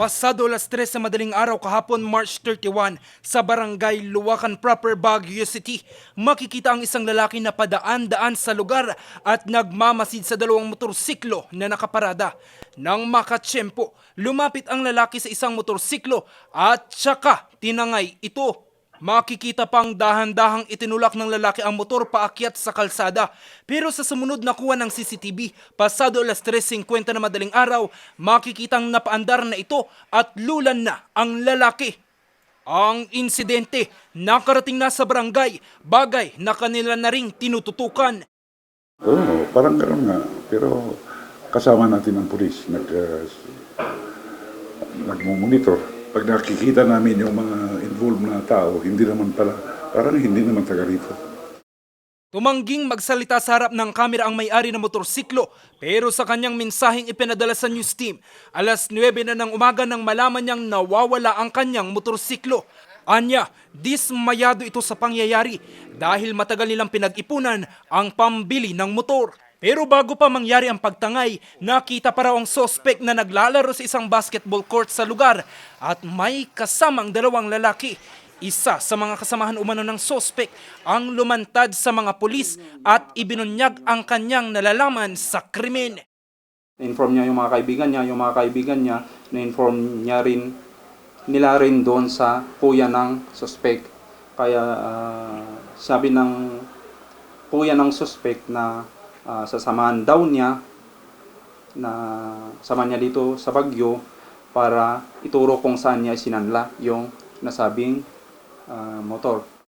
Pasado alas 3 sa madaling araw kahapon March 31 sa barangay Luwakan Proper Baguio City, makikita ang isang lalaki na padaan-daan sa lugar at nagmamasid sa dalawang motorsiklo na nakaparada. Nang makatsyempo, lumapit ang lalaki sa isang motorsiklo at tsaka tinangay ito. Makikita pang dahan-dahang itinulak ng lalaki ang motor paakyat sa kalsada. Pero sa sumunod na kuha ng CCTV, pasado alas 3.50 na madaling araw, makikitang napaandar na ito at lulan na ang lalaki. Ang insidente, nakarating na sa barangay, bagay na kanila na ring tinututukan. Oo, parang gano'n nga. Pero kasama natin ang pulis, nag, uh, nagmumonitor. Pag nakikita namin yung mga involved na tao, hindi naman pala, parang hindi naman taga rito. Tumangging magsalita sa harap ng kamera ang may-ari ng motorsiklo pero sa kanyang mensaheng ipinadala sa news team, alas 9 na ng umaga nang malaman niyang nawawala ang kanyang motorsiklo. Anya, dismayado ito sa pangyayari dahil matagal nilang pinag-ipunan ang pambili ng motor. Pero bago pa mangyari ang pagtangay, nakita pa raw ang sospek na naglalaro sa isang basketball court sa lugar at may kasamang dalawang lalaki. Isa sa mga kasamahan umano ng sospek ang lumantad sa mga pulis at ibinunyag ang kanyang nalalaman sa krimen. Na-inform niya yung mga kaibigan niya, yung mga kaibigan niya, na-inform niya rin, nila rin doon sa kuya ng suspect. Kaya ah, sabi ng kuya ng suspect na ah, sasamahan daw niya na sama niya dito sa Bagyo para ituro kung saan niya sinanla yung nasabing ah, motor.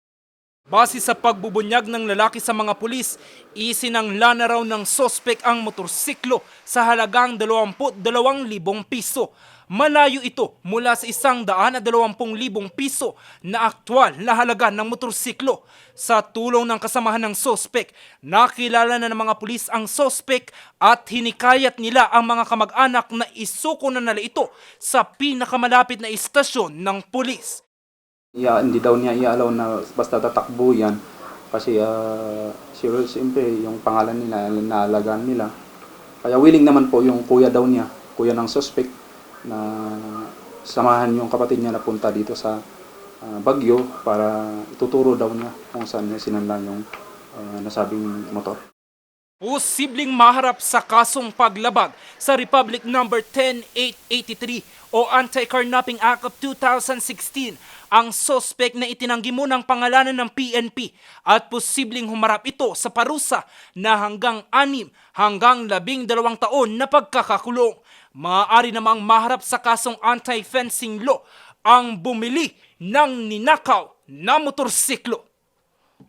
Base sa pagbubunyag ng lalaki sa mga pulis, isinangla na raw ng sospek ang motorsiklo sa halagang 22,000 piso. Malayo ito mula sa isang daan at dalawampung libong piso na aktwal na halaga ng motorsiklo. Sa tulong ng kasamahan ng sospek, nakilala na ng mga pulis ang sospek at hinikayat nila ang mga kamag-anak na isuko na nila ito sa pinakamalapit na istasyon ng pulis. Iya, hindi daw niya i-allow na basta tatakbo yan kasi uh, sure, siyempre yung pangalan nila, naalagaan nila. Kaya willing naman po yung kuya daw niya, kuya ng suspect na samahan yung kapatid niya na punta dito sa ah, Bagyo para ituturo daw niya kung saan niya sinanla yung ah, nasabing motor. posibleng maharap sa kasong paglabag sa Republic Number 10883 o Anti-Carnapping Act of 2016 ang sospek na itinanggi mo ng pangalanan ng PNP at posibleng humarap ito sa parusa na hanggang 6 hanggang 12 taon na pagkakakulong. Maaari namang maharap sa kasong anti-fencing law ang bumili ng ninakaw na motorsiklo.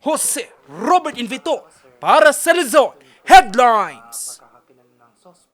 Jose Robert Invito para sa Luzon Headlines.